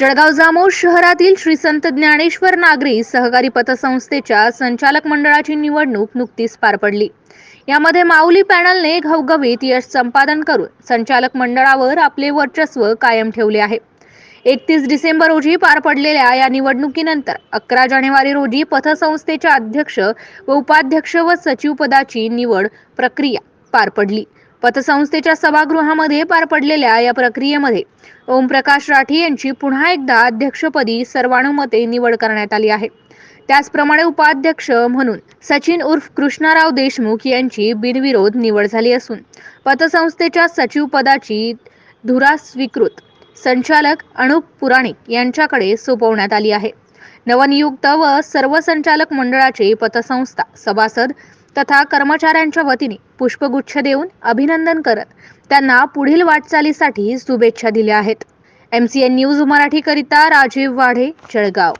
जळगाव जामोद शहरातील श्री संत ज्ञानेश्वर नागरी सहकारी पतसंस्थेच्या संचालक मंडळाची निवडणूक नुकतीच पार पडली. यामध्ये माऊली पॅनलने घवघवीत यश संपादन करून संचालक मंडळावर आपले वर्चस्व कायम ठेवले आहे. एकतीस डिसेंबर रोजी पार पडलेल्या या निवडणुकीनंतर अकरा जानेवारी रोजी पतसंस्थेच्या अध्यक्ष व उपाध्यक्ष व सचिव पदाची निवड प्रक्रिया पार पडली. पतसंस्थेच्या सभागृहामध्ये पार पडलेल्या या प्रक्रियेमध्ये ओमप्रकाश राठी यांची पुन्हा एकदा अध्यक्षपदी सर्वानुमते निवड करण्यात आली आहे. त्याचप्रमाणे उपाध्यक्ष म्हणून सचिन उर्फ कृष्णराव देशमुख यांची बिनविरोध निवड झाली असून पतसंस्थेच्या सचिव पदाची धुरा स्वीकृत संचालक अनुप पुराणिक यांच्याकडे सोपवण्यात आली आहे. नवनियुक्त व सर्व संचालक मंडळाचे पतसंस्था सभासद तथा कर्मचाऱ्यांच्या वतीने पुष्पगुच्छ देऊन अभिनंदन करत त्यांना पुढील वाटचालीसाठी शुभेच्छा दिल्या आहेत. एम सी एन न्यूज मराठीकरिता राजीव वाढे जळगाव.